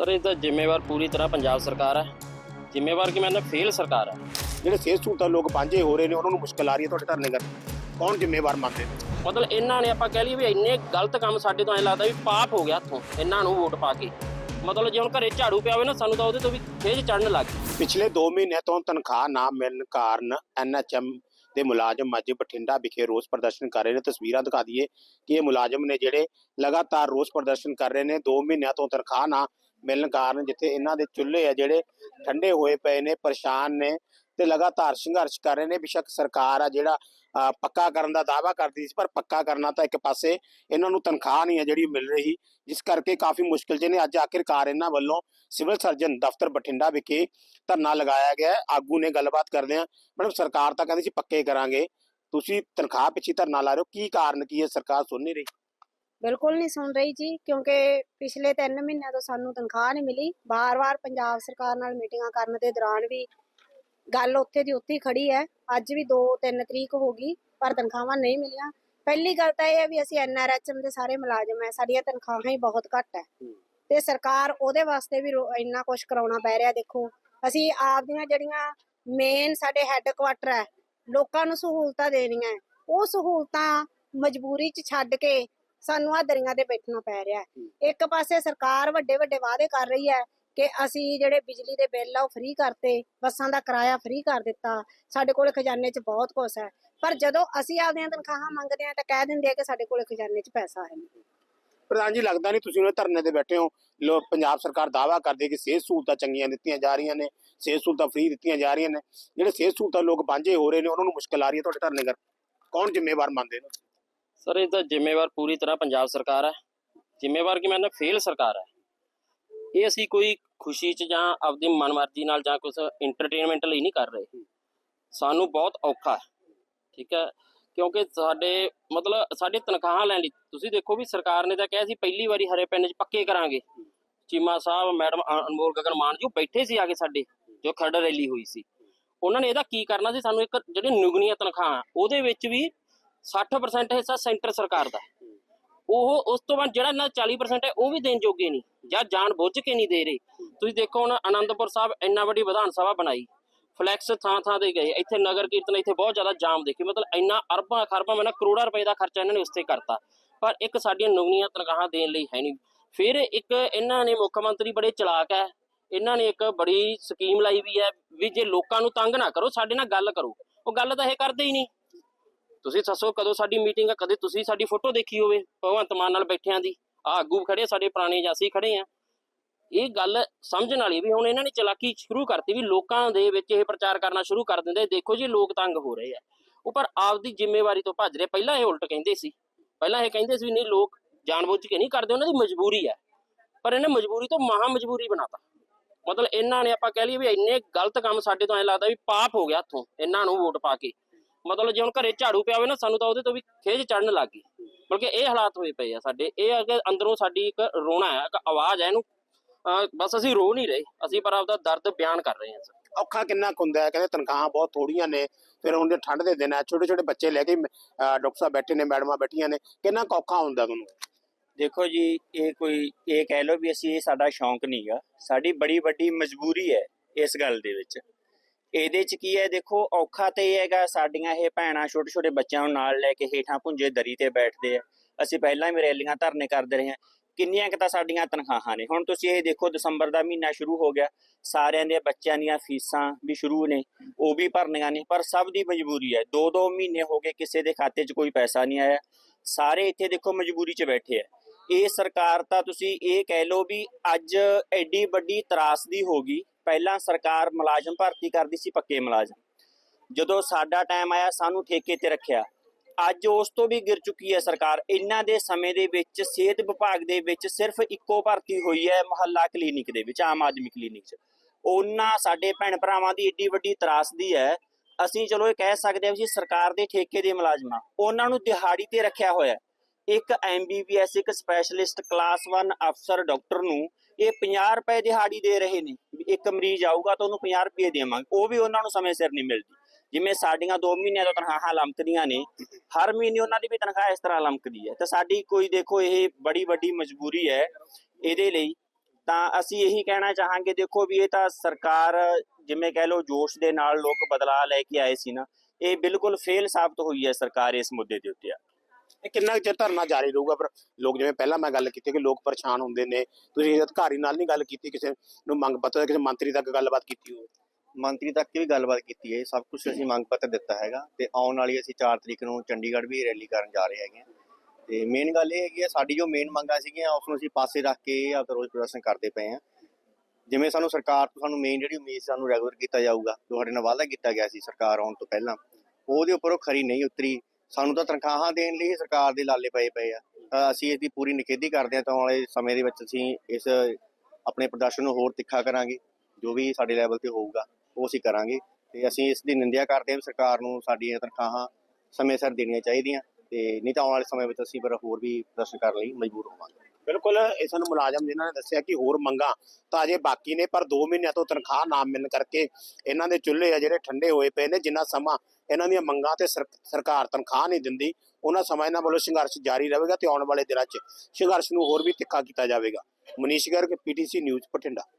Sir ਇਹ ਤਾਂ ਜ਼ਿੰਮੇਵਾਰ ਪੂਰੀ ਤਰ੍ਹਾਂ ਪੰਜਾਬ ਸਰਕਾਰ ਹੈ। ਜ਼ਿੰਮੇਵਾਰ ਕਿ ਮੈਂ ਨਾ ਫੇਲ ਸਰਕਾਰ ਹੈ। ਜਿਹੜੇ ਸਿਹਤ ਸਹੂਲਤਾਂ ਲੋਕ ਵਾਂਝੇ ਹੋ ਰਹੇ ਨੇ ਉਹਨਾਂ ਨੂੰ ਮੁਸ਼ਕਲ ਆ ਰਹੀ ਹੈ ਤੁਹਾਡੇ ਧਰਨੇ ਕਰ ਕੌਣ ਜ਼ਿੰਮੇਵਾਰ ਮੰਨਦੇ ਨੇ? ਮਤਲਬ ਇਹਨਾਂ ਨੇ ਆਪਾਂ ਕਹਿ ਲਈਏ ਵੀ ਇੰਨੇ ਗਲਤ ਕੰਮ ਸਾਡੇ ਤੋਂ ਐ ਲੱਗਦਾ ਵੀ ਪਾਪ ਹੋ ਗਿਆ ਹੱਥੋਂ ਇਹਨਾਂ ਨੂੰ ਵੋਟ ਪਾ ਕੇ। ਮਤਲਬ ਜੇ ਹੁਣ ਘਰੇ ਝਾੜੂ ਪਿਆ ਹੋਵੇ ਨਾ ਸਾਨੂੰ ਤਾਂ ਉਹਦੇ ਤੋਂ ਵੀ ਖੇਜ ਚੜਨ ਲੱਗ ਗਈ। ਪਿਛਲੇ 2 ਮਹੀਨਿਆਂ ਤੋਂ ਤਨਖਾਹ ਨਾ ਮਿਲਣ ਕਾਰਨ ਐਨਐਚਐਮ ਦੇ ਮੁਲਾਜ਼ਮ ਅੱਜ ਬਠਿੰਡਾ ਵਿਖੇ ਰੋਸ ਪ੍ਰਦਰਸ਼ਨ ਕਰ ਰਹੇ ਨੇ। ਤਸਵੀਰਾਂ ਦਿਖਾ ਦਈਏ ਕਿ ਇਹ ਮੁਲਾਜ਼ਮ ਨੇ ਜਿਹੜੇ ਲਗਾਤਾਰ ਰੋਸ ਪ੍ਰਦਰਸ਼ਨ ਕਰ ਰਹੇ ਨੇ 2 ਮਹੀਨਿਆਂ ਤੋਂ ਤਨਖਾਹ ਨਾ ਮਿਲਣ ਕਾਰਨ ਜਿੱਥੇ ਇਹਨਾਂ ਦੇ ਚੁੱਲ੍ਹੇ ਆ ਜਿਹੜੇ ਠੰਡੇ ਹੋਏ ਪਏ ਨੇ, ਪਰੇਸ਼ਾਨ ਨੇ ਤੇ ਲਗਾਤਾਰ ਸੰਘਰਸ਼ ਕਰ ਰਹੇ ਨੇ, ਬਿਸ਼ੱਕ ਸਰਕਾਰ ਆ ਜਿਹੜਾ ਪੱਕਾ ਕਰਨ ਦਾ ਦਾਅਵਾ ਕਰਦੀ ਸੀ, ਪਰ ਪੱਕਾ ਕਰਨਾ ਤਾਂ ਇੱਕ ਪਾਸੇ ਇਹਨਾਂ ਨੂੰ ਤਨਖਾਹ ਨਹੀਂ ਹੈ ਜਿਹੜੀ ਮਿਲ ਰਹੀ, ਜਿਸ ਕਰਕੇ ਕਾਫੀ ਮੁਸ਼ਕਿਲ ਚ ਨੇ। ਅੱਜ ਆਖਿਰਕਾਰ ਇਹਨਾਂ ਵੱਲੋਂ ਸਿਵਲ ਸਰਜਨ ਦਫ਼ਤਰ ਬਠਿੰਡਾ ਵਿਖੇ ਧਰਨਾ ਲਗਾਇਆ ਗਿਆ ਆਗੂ ਨੇ ਗੱਲਬਾਤ ਕਰਦੇ ਆ ਮੈਡਮ ਸਰਕਾਰ ਤਾਂ ਕਹਿੰਦੀ ਸੀ ਪੱਕੇ ਕਰਾਂਗੇ। ਤੁਸੀਂ ਤਨਖਾਹ ਪਿੱਛੇ ਧਰਨਾ ਲਾ ਰਹੇ ਹੋ, ਕੀ ਕਾਰਨ ਕੀ ਹੈ? ਸਰਕਾਰ ਸੁਣ ਨਹੀਂ ਰਹੀ। ਬਿਲਕੁਲ ਨਹੀਂ ਸੁਣ ਰਹੀ ਜੀ ਕਿਉਂਕਿ ਪਿਛਲੇ 3 ਮਹੀਨਿਆਂ ਤੋਂ ਸਾਨੂੰ ਤਨਖਾਹ ਨਹੀਂ ਮਿਲੀ। ਬਾਰ-ਬਾਰ ਪੰਜਾਬ ਸਰਕਾਰ ਨਾਲ ਮੀਟਿੰਗਾਂ ਕਰਨ ਦੇ ਦੌਰਾਨ ਵੀ ਗੱਲ ਉੱਥੇ ਦੀ ਉੱਥੇ ਖੜੀ ਹੈ। ਅੱਜ ਵੀ 2-3 ਤਰੀਕ ਹੋ ਗਈ ਪਰ ਤਨਖਾਹਾਂ ਨਹੀਂ ਮਿਲੀਆਂ। ਪਹਿਲੀ ਗੱਲ ਤਾਂ ਇਹ ਹੈ ਵੀ ਅਸੀਂ ਐਨਆਰਐਚਐਮ ਦੇ ਸਾਰੇ ਮੁਲਾਜ਼ਮ ਹੈ ਸਾਡੀਆਂ ਤਨਖਾਹਾਂ ਹੀ ਬਹੁਤ ਘੱਟ ਹੈ। ਤੇ ਸਰਕਾਰ ਉਹਦੇ ਵਾਸਤੇ ਵੀ ਇੰਨਾ ਕੁਝ ਕਰਾਉਣਾ ਪੈ ਰਿਹਾ ਦੇਖੋ। ਅਸੀਂ ਆਪਦੀਆਂ ਜਿਹੜੀਆਂ ਮੇਨ ਸਾਡੇ ਹੈੱਡਕੁਆਟਰ ਹੈ ਲੋਕਾਂ ਨੂੰ ਸਹੂਲਤਾਂ ਦੇਣੀਆਂ ਉਹ ਸਹੂਲਤਾਂ ਮਜਬੂਰੀ 'ਚ ਛੱਡ ਕੇ ਸਾਨੂੰ ਆ ਦਰੀਆਂ ਤੇ ਬੈਠਣਾ ਪੈ ਰਿਹਾ ਹੈ। ਇੱਕ ਪਾਸੇ ਸਰਕਾਰ ਵੱਡੇ ਵੱਡੇ ਵਾਅਦੇ ਕਰ ਰਹੀ ਹੈ ਕਿ ਅਸੀਂ ਜਿਹੜੇ ਬਿਜਲੀ ਦੇ ਬਿੱਲ ਆ ਉਹ ਫ੍ਰੀ ਕਰਤੇ ਬੱਸਾਂ ਦਾ ਕਿਰਾਇਆ ਫ੍ਰੀ ਕਰ ਦਿੱਤਾ ਸਾਡੇ ਕੋਲ ਖਜ਼ਾਨੇ 'ਚ ਬਹੁਤ ਕੁਝ ਹੈ। ਪਰ ਜਦੋਂ ਅਸੀਂ ਆਪਦੀਆਂ ਤਨਖਾਹਾਂ ਮੰਗਦੇ ਆ ਤਾਂ ਕਹਿ ਦਿੰਦੇ ਆ ਕਿ ਸਾਡੇ ਕੋਲ ਖਜ਼ਾਨੇ 'ਚ ਪੈਸਾ ਹੈ ਨਹੀਂ। ਪ੍ਰਧਾਨ ਜੀ ਲੱਗਦਾ ਨਹੀਂ ਤੁਸੀਂ ਉਹਨੇ ਧਰਨੇ ਤੇ ਬੈਠੇ ਹੋ। ਲੋ ਪੰਜਾਬ ਸਰਕਾਰ ਦਾਅਵਾ ਕਰਦੀ ਕਿ ਸਿਹਤ ਸਹੂਲਤਾਂ ਚੰਗੀਆਂ ਦਿੱਤੀਆਂ ਜਾ ਰਹੀਆਂ ਨੇ ਸਿਹਤ ਸਹੂਲਤਾਂ ਫ੍ਰੀ ਦਿੱਤੀਆਂ ਜਾ ਰਹੀਆਂ ਨੇ। ਜਿਹੜੇ ਸਿਹਤ ਸਹੂਲਤਾਂ ਲੋਕ ਵਾਂਝੇ ਹੋ ਰਹੇ ਨੇ ਉਹਨਾਂ ਨੂੰ ਮੁਸ਼ਕਲ ਆ ਰਹੀ ਹੈ ਤੁਹਾਡੇ ਧਰਨੇ ਕਰ। ਕੌਣ ਜ਼ਿੰਮੇਵਾਰ ਮੰਨਦੇ ਨੇ? ਸਰ, ਇਹ ਤਾਂ ਜ਼ਿੰਮੇਵਾਰ ਪੂਰੀ ਤਰ੍ਹਾਂ ਪੰਜਾਬ ਸਰਕਾਰ ਹੈ। ਜ਼ਿੰਮੇਵਾਰ ਕਿ ਮੈਂ ਫੇਲ ਸਰਕਾਰ ਹੈ। ਇਹ ਅਸੀਂ ਕੋਈ ਖੁਸ਼ੀ 'ਚ ਜਾਂ ਆਪਦੀ ਮਨਮਰਜ਼ੀ ਨਾਲ ਜਾਂ ਕੁਝ ਐਂਟਰਟੇਨਮੈਂਟ ਲਈ ਨਹੀਂ ਕਰ ਰਹੇ। ਸਾਨੂੰ ਬਹੁਤ ਔਖਾ ਹੈ, ਠੀਕ ਹੈ? ਕਿਉਂਕਿ ਸਾਡੇ, ਮਤਲਬ ਸਾਡੇ ਤਨਖਾਹਾਂ ਲੈਣ ਲਈ, ਤੁਸੀਂ ਦੇਖੋ ਵੀ ਸਰਕਾਰ ਨੇ ਤਾਂ ਕਿਹਾ ਸੀ ਪਹਿਲੀ ਵਾਰੀ ਹਰੇ ਪਿੰਡ 'ਚ ਪੱਕੇ ਕਰਾਂਗੇ। ਚੀਮਾ ਸਾਹਿਬ, ਮੈਡਮ ਅਨਮੋਲ ਗਗਨ ਮਾਨ ਜੀ ਉਹ ਬੈਠੇ ਸੀ ਆ ਕੇ ਸਾਡੇ, ਜੋ ਖਰੜ ਰੈਲੀ ਹੋਈ ਸੀ। ਉਹਨਾਂ ਨੇ ਇਹਦਾ ਕੀ ਕਰਨਾ ਸੀ? ਸਾਨੂੰ ਇੱਕ ਜਿਹੜੀ ਨਿਗਣੀਆਂ ਤਨਖਾਹ ਉਹਦੇ ਵਿੱਚ ਵੀ 60% ਹਿੱਸਾ ਸੈਂਟਰ ਸਰਕਾਰ ਦਾ। ਉਹ ਉਸ ਤੋਂ ਬਾਅਦ ਜਿਹੜਾ ਇਹਨਾਂ ਦਾ 40% ਹੈ, ਉਹ ਵੀ ਦੇਣ ਜੋਗੇ ਨਹੀਂ, ਜਾਂ ਜਾਣ ਬੁੱਝ ਕੇ ਨਹੀਂ ਦੇ ਰਹੇ। ਤੁਸੀਂ ਦੇਖੋ ਹੁਣ ਆਨੰਦਪੁਰ ਸਾਹਿਬ ਇੰਨਾ ਵੱਡੀ ਵਿਧਾਨ ਸਭਾ ਬਣਾਈ। ਫਲੈਕਸ ਥਾਂ ਥਾਂ ਤੇ ਗਏ। ਇੱਥੇ ਨਗਰ ਕੀਰਤਨ ਇੱਥੇ ਬਹੁਤ ਜ਼ਿਆਦਾ ਜਾਮ ਦੇਖੀ। ਮਤਲਬ ਇੰਨਾ ਅਰਬਾਂ ਖਰਬਾਂ ਮੈਂ ਨਾ ਕਰੋੜਾਂ ਰੁਪਏ ਦਾ ਖਰਚਾ ਇਹਨਾਂ ਨੇ ਉਸ ਤੇ ਕਰਤਾ। ਪਰ ਇੱਕ ਸਾਡੀਆਂ ਨੁਗਨੀਆਂ ਤਨਖਾਹਾਂ ਦੇਣ ਲਈ ਹੈ ਨਹੀਂ। ਫਿਰ ਇੱਕ ਇਹਨਾਂ ਨੇ ਮੁੱਖ ਮੰਤਰੀ ਬੜੇ ਚਲਾਕ ਹੈ। ਇਹਨਾਂ ਨੇ ਇੱਕ ਬੜੀ ਸਕੀਮ ਲਾਈ ਵੀ ਹੈ ਵੀ ਜੇ ਲੋਕਾਂ ਨੂੰ ਤੰਗ ਨਾ ਕਰੋ, ਸਾਡੇ ਨਾਲ ਗੱਲ ਕਰੋ। ਉਹ ਗੱਲ ਤਾਂ ਇਹ ਕਰਦੇ ਹੀ ਨਹੀਂ। ਤੁਸੀਂ ਦੱਸੋ ਕਦੋਂ ਸਾਡੀ ਮੀਟਿੰਗ ਆ, ਕਦੇ ਤੁਸੀਂ ਸਾਡੀ ਫੋਟੋ ਦੇਖੀ ਹੋਵੇ, ਭਗਵੰਤ ਮਾਨ ਨਾਲ ਬੈਠਿਆਂ ਦੀ। ਆ ਆਗੂ ਖੜੇ ਸਾਡੇ ਪੁਰਾਣੇ ਜਾਂ ਖੜੇ ਆ। ਇਹ ਗੱਲ ਸਮਝਣ ਵਾਲੀ ਵੀ ਹੁਣ ਇਹਨਾਂ ਨੇ ਚਲਾਕੀ ਸ਼ੁਰੂ ਕਰਤੀ ਵੀ ਲੋਕਾਂ ਦੇ ਵਿੱਚ ਇਹ ਪ੍ਰਚਾਰ ਕਰਨਾ ਸ਼ੁਰੂ ਕਰ ਦਿੰਦੇ। ਦੇਖੋ ਜੀ, ਲੋਕ ਤੰਗ ਹੋ ਰਹੇ ਆ। ਉਹ ਪਰ ਆਪਦੀ ਜ਼ਿੰਮੇਵਾਰੀ ਤੋਂ ਭੱਜ ਰਹੇ। ਪਹਿਲਾਂ ਇਹ ਉਲਟ ਕਹਿੰਦੇ ਸੀ। ਪਹਿਲਾਂ ਇਹ ਕਹਿੰਦੇ ਸੀ ਵੀ ਨਹੀਂ, ਲੋਕ ਜਾਣਬੁੱਝ ਕੇ ਨਹੀਂ ਕਰਦੇ। ਉਹਨਾਂ ਦੀ ਮਜਬੂਰੀ ਹੈ ਪਰ ਇਹਨੇ ਮਜਬੂਰੀ ਤੋਂ ਮਹਾ ਮਜਬੂਰੀ ਬਣਾਤਾ। ਮਤਲਬ ਇਹਨਾਂ ਨੇ ਆਪਾਂ ਕਹਿ ਲਈਏ ਵੀ ਇੰਨੇ ਗਲਤ ਕੰਮ ਸਾਡੇ ਤੋਂ ਐ ਲੱਗਦਾ ਵੀ ਪਾਪ ਹੋ ਗਿਆ ਹੱਥੋਂ। ਇਹਨਾਂ ਨੂੰ ਵੋਟ ਪਾ ਕੇ। ਮਤਲਬ ਜੇ ਹੁਣ ਘਰੇ ਝਾੜੂ ਪਿਆ ਹੋਵੇ ਨਾ ਸਾਨੂੰ ਤਾਂ ਉਹਦੇ ਤੋਂ ਵੀ ਖੇਜ ਚੜਨ ਲੱਗ ਗਈ। ਬਲਕਿ ਇਹ ਹਾਲਾਤ ਹੋਏ ਪਏ ਆ ਸਾਡੇ। ਇਹ ਅੱਗੇ ਅੰਦਰੋਂ ਸਾਡੀ ਇੱਕ ਰੋਣਾ ਹੈ ਇੱਕ ਆਵਾਜ਼ ਹੈ ਇਹਨੂੰ। ਬਸ ਅਸੀਂ ਰੋ ਨਹੀਂ ਰਹੇ। ਅਸੀਂ ਪਰ ਆਪਦਾ ਦਰਦ ਬਿਆਨ ਕਰ ਰਹੇ ਹਾਂ ਸਰ। ਔਖਾ ਕਿੰਨਾ ਹੁੰਦਾ ਹੈ? ਕਹਿੰਦੇ ਤਨਖਾਹਾਂ ਬਹੁਤ ਥੋੜੀਆਂ ਨੇ। ਫਿਰ ਹੁਣ ਜੇ ਠੰਡ ਦੇ ਦਿਨ ਆ ਛੋਟੇ ਛੋਟੇ ਬੱਚੇ ਲੈ ਕੇ ਡਾਕਟਰ ਸਾਹਿਬ ਬੈਠੇ ਨੇ ਮੈਡਮਾਂ ਬੈਠੀਆਂ ਨੇ। ਕਿੰਨਾ ਕੁ ਔਖਾ ਹੁੰਦਾ ਤੁਹਾਨੂੰ? ਦੇਖੋ ਜੀ ਇਹ ਕੋਈ ਇਹ ਕਹਿ ਲਓ ਵੀ ਅਸੀਂ ਇਹ ਸਾਡਾ ਸ਼ੌਂਕ ਨਹੀਂਗਾ ਸਾਡੀ ਬੜੀ ਵੱਡੀ ਮਜਬੂਰੀ ਹੈ ਇਸ ਗੱਲ ਦੇ ਵਿੱਚ। ਇਹਦੇ ਚ ਕੀ ਹੈ, ਦੇਖੋ ਔਖਾ ਤੇ ਇਹ ਹੈਗਾ, ਸਾਡੀਆਂ ਇਹ ਭੈਣਾਂ ਛੋਟੇ ਛੋਟੇ ਬੱਚਿਆਂ ਨੂੰ ਨਾਲ ਲੈ ਕੇ ਹੇਠਾਂ ਪੁੰਜੇ ਦਰੀ ਤੇ ਬੈਠਦੇ ਆ। ਅਸੀਂ ਪਹਿਲਾਂ ਵੀ ਰੈਲੀਆਂ ਧਰਨੇ ਕਰਦੇ ਰਹੇ ਹਾਂ। ਕਿੰਨੀਆਂ ਕਿ ਤਾਂ ਸਾਡੀਆਂ ਤਨਖਾਹਾਂ ਨੇ। ਹੁਣ ਤੁਸੀਂ ਇਹ ਦੇਖੋ, ਦਸੰਬਰ ਦਾ ਮਹੀਨਾ ਸ਼ੁਰੂ ਹੋ ਗਿਆ। ਸਾਰਿਆਂ ਦੇ ਬੱਚਿਆਂ ਦੀਆਂ ਫੀਸਾਂ ਵੀ ਸ਼ੁਰੂ ਨੇ, ਉਹ ਵੀ ਭਰਨੀਆਂ ਨੇ, ਪਰ ਸਭ ਦੀ ਮਜਬੂਰੀ ਹੈ। ਦੋ ਦੋ ਮਹੀਨੇ ਹੋ ਗਏ, ਕਿਸੇ ਦੇ ਖਾਤੇ 'ਚ ਕੋਈ ਪੈਸਾ ਨਹੀਂ ਆਇਆ। ਸਾਰੇ ਇੱਥੇ ਦੇਖੋ ਮਜਬੂਰੀ 'ਚ ਬੈਠੇ ਆ। ਇਹ ਸਰਕਾਰ ਤਾਂ ਤੁਸੀਂ ਇਹ ਕਹਿ ਲਓ ਵੀ ਅੱਜ ਐਡੀ ਵੱਡੀ ਤਰਾਸਦੀ ਹੋ ਗਈ ਪਹਿਲਾਂ ਸਰਕਾਰ ਮੁਲਾਜ਼ਮ ਭਰਤੀ ਕਰਦੀ ਸੀ, ਪੱਕੇ ਮੁਲਾਜ਼ਮ। ਜਦੋਂ ਸਾਡਾ ਟਾਈਮ ਆਇਆ, ਸਾਨੂੰ ਠੇਕੇ ਤੇ ਰੱਖਿਆ। ਅੱਜ ਉਸ ਤੋਂ ਵੀ ਗਿਰ ਚੁੱਕੀ ਹੈ ਸਰਕਾਰ। ਇਹਨਾਂ ਦੇ ਸਮੇਂ ਦੇ ਵਿੱਚ ਸਿਹਤ ਵਿਭਾਗ ਦੇ ਵਿੱਚ ਸਿਰਫ ਇੱਕੋ ਭਰਤੀ ਹੋਈ ਹੈ ਮੁਹੱਲਾ ਕਲੀਨਿਕ ਦੇ ਵਿੱਚ, ਆਮ ਆਦਮੀ ਕਲੀਨਿਕ 'ਚ। ਉਹਨਾਂ ਸਾਡੇ ਭੈਣ ਭਰਾਵਾਂ ਦੀ ਏਡੀ ਵੱਡੀ ਤਰਾਸਦੀ ਹੈ। ਅਸੀਂ ਚਲੋ ਇਹ ਕਹਿ ਸਕਦੇ ਹਾਂ ਵੀ ਸਰਕਾਰ ਦੇ ਠੇਕੇ ਦੇ ਮੁਲਾਜ਼ਮਾਂ ਉਹਨਾਂ ਨੂੰ ਦਿਹਾੜੀ ਤੇ ਰੱਖਿਆ ਹੋਇਆ ਇੱਕ ਐਮਬੀਬੀਐਸ ਇੱਕ ਸਪੈਸ਼ਲਿਸਟ ਕਲਾਸ 1 ਅਫਸਰ ਡਾਕਟਰ ਨੂੰ ਇਹ 50 ਰੁਪਏ ਦਿਹਾੜੀ ਦੇ ਰਹੇ ਨੇ ਇੱਕ ਮਰੀਜ਼ ਆਊਗਾ ਤਾਂ ਉਹਨੂੰ 50 ਰੁਪਏ ਦੇਵਾਂਗੇ। ਉਹ ਵੀ ਉਹਨਾਂ ਨੂੰ ਸਮੇਂ ਸਿਰ ਨਹੀਂ ਮਿਲਦੀ। ਜਿਵੇਂ ਸਾਡੀਆਂ 2 ਮਹੀਨਿਆਂ ਤੋਂ ਤਨਖਾਹਾਂ ਲੰਮਕਦੀਆਂ ਨੇ, ਹਰ ਮਹੀਨੇ ਉਹਨਾਂ ਦੀ ਵੀ ਤਨਖਾਹ ਇਸ ਤਰ੍ਹਾਂ ਲੰਮਕਦੀ ਹੈ। ਤਾਂ ਸਾਡੀ ਕੋਈ ਦੇਖੋ, ਇਹ ਬੜੀ ਵੱਡੀ ਮਜਬੂਰੀ ਹੈ ਇਹਦੇ ਲਈ। ਤਾਂ ਅਸੀਂ ਇਹੀ ਕਹਿਣਾ ਚਾਹਾਂਗੇ, ਦੇਖੋ ਵੀ ਇਹ ਤਾਂ ਸਰਕਾਰ ਜਿਵੇਂ ਕਹਿ ਲਓ, ਜੋਸ਼ ਦੇ ਨਾਲ ਲੋਕ ਬਦਲਾਅ ਲੈ ਕੇ ਆਏ ਸੀ ਨਾ, ਇਹ ਬਿਲਕੁਲ ਫੇਲ ਸਾਬਤ ਹੋਈ ਹੈ ਸਰਕਾਰ ਇਸ ਮੁੱਦੇ ਦੇ ਉੱਤੇ ਇਹ ਕਿੰਨਾ ਕੁ ਚਿਰ ਧਰਨਾ ਜਾਰੀ ਰਹੂਗਾ? ਪਰ ਲੋਕ ਜਿਵੇਂ ਪਹਿਲਾਂ ਮੈਂ ਗੱਲ ਕੀਤੀ ਕਿ ਲੋਕ ਪਰੇਸ਼ਾਨ ਹੁੰਦੇ ਨੇ, ਤੁਸੀਂ ਅਧਿਕਾਰੀ ਨਾਲ ਨਹੀਂ ਗੱਲ ਕੀਤੀ, ਕਿਸੇ ਨੂੰ ਮੰਗ ਪੱਤਰ, ਕਿਸੇ ਮੰਤਰੀ ਤੱਕ ਗੱਲਬਾਤ ਕੀਤੀ ਹੋਵੇ? ਮੰਤਰੀ ਤੱਕ ਵੀ ਗੱਲਬਾਤ ਕੀਤੀ ਹੈ ਸਭ ਕੁਝ ਅਸੀਂ ਮੰਗ ਪੱਤਰ ਦਿੱਤਾ ਹੈਗਾ ਤੇ ਆਉਣ ਵਾਲੀ ਅਸੀਂ 4 ਤਰੀਕ ਨੂੰ ਚੰਡੀਗੜ੍ਹ ਵੀ ਰੈਲੀ ਕਰਨ ਜਾ ਰਹੇ ਹੈਗੇ ਤੇ ਮੇਨ ਗੱਲ ਇਹ ਹੈਗੀ ਆ ਸਾਡੀ ਜੋ ਮੇਨ ਮੰਗਾਂ ਸੀਗੀਆਂ, ਉਸ ਨੂੰ ਅਸੀਂ ਪਾਸੇ ਰੱਖ ਕੇ ਆਪਦਾ ਰੋਜ਼ ਪ੍ਰਦਰਸ਼ਨ ਕਰਦੇ ਪਏ ਹਾਂ। ਜਿਵੇਂ ਸਾਨੂੰ ਸਰਕਾਰ ਤੋਂ ਸਾਨੂੰ ਮੇਨ ਜਿਹੜੀ ਉਮੀਦ ਸਾਨੂੰ ਰੈਗੂਲਰ ਕੀਤਾ ਜਾਊਗਾ ਤੁਹਾਡੇ ਨਾਲ ਵਾਅਦਾ ਕੀਤਾ ਗਿਆ ਸੀ ਸਰਕਾਰ ਆਉਣ ਤੋਂ ਪਹਿਲਾਂ, ਉਹਦੇ ਉੱਪਰ ਉਹ ਖਰੀ ਨਹੀਂ ਉਤਰੀ। ਸਾਨੂੰ ਤਾਂ ਤਨਖਾਹਾਂ ਦੇਣ ਲਈ ਹੀ ਸਰਕਾਰ ਦੇ ਲਾਲੇ ਪਏ ਪਏ ਆ। ਤਾਂ ਅਸੀਂ ਇਹਦੀ ਪੂਰੀ ਨਿਖੇਧੀ ਕਰਦੇ ਹਾਂ ਤਾਂ ਵਾਲੇ ਸਮੇਂ ਦੇ ਵਿੱਚ ਅਸੀਂ ਇਸ ਆਪਣੇ ਪ੍ਰਦਰਸ਼ਨ ਨੂੰ ਹੋਰ ਤਿੱਖਾ ਕਰਾਂਗੇ, ਜੋ ਵੀ ਸਾਡੇ ਲੈਵਲ ਤੇ ਹੋਊਗਾ, ਉਹ ਅਸੀਂ ਕਰਾਂਗੇ। ਤੇ ਅਸੀਂ ਇਸ ਦੀ ਨਿੰਦਿਆ ਕਰਦੇ ਹਾਂ ਸਰਕਾਰ ਨੂੰ ਸਾਡੀਆਂ ਤਨਖਾਹਾਂ ਸਮੇਂ ਸਿਰ ਦੇਣੀਆਂ ਚਾਹੀਦੀਆਂ ਤੇ ਨਹੀਂ ਤਾਂ ਆਉਣ ਵਾਲੇ ਸਮੇਂ ਵਿੱਚ ਅਸੀਂ ਫਿਰ ਹੋਰ ਵੀ ਪ੍ਰਦਰਸ਼ਨ ਕਰਨ ਲਈ ਮਜਬੂਰ ਹੋਵਾਂਗੇ। ਬਿਲਕੁਲ, ਇਹ ਸਾਨੂੰ ਮੁਲਾਜ਼ਮ ਜਿਨ੍ਹਾਂ ਨੇ ਦੱਸਿਆ ਕਿ ਹੋਰ ਮੰਗਾਂ ਤਾਂ ਅਜੇ ਬਾਕੀ ਨੇ, ਪਰ 2 ਮਹੀਨਿਆਂ ਤੋਂ ਤਨਖਾਹ ਨਾ ਮਿਲਣ ਕਰਕੇ ਇਹਨਾਂ ਦੇ ਚੁੱਲ੍ਹੇ ਆ ਜਿਹੜੇ ਠੰਡੇ ਹੋਏ ਪਏ ਨੇ, ਜਿੰਨਾ ਸਮਾਂ ਇਹਨਾਂ ਦੀਆਂ ਮੰਗਾਂ ਤੇ ਸਰ- ਸਰਕਾਰ ਤਨਖਾਹ ਨਹੀਂ ਦਿੰਦੀ, ਉਹਨਾਂ ਸਮਾਂ ਇਹਨਾਂ ਵੱਲੋਂ ਸੰਘਰਸ਼ ਜਾਰੀ ਰਹੇਗਾ ਤੇ ਆਉਣ ਵਾਲੇ ਦਿਨਾਂ 'ਚ ਸੰਘਰਸ਼ ਨੂੰ ਹੋਰ ਵੀ ਤਿੱਖਾ ਕੀਤਾ ਜਾਵੇਗਾ। Manish Garg PTC news, Bathinda.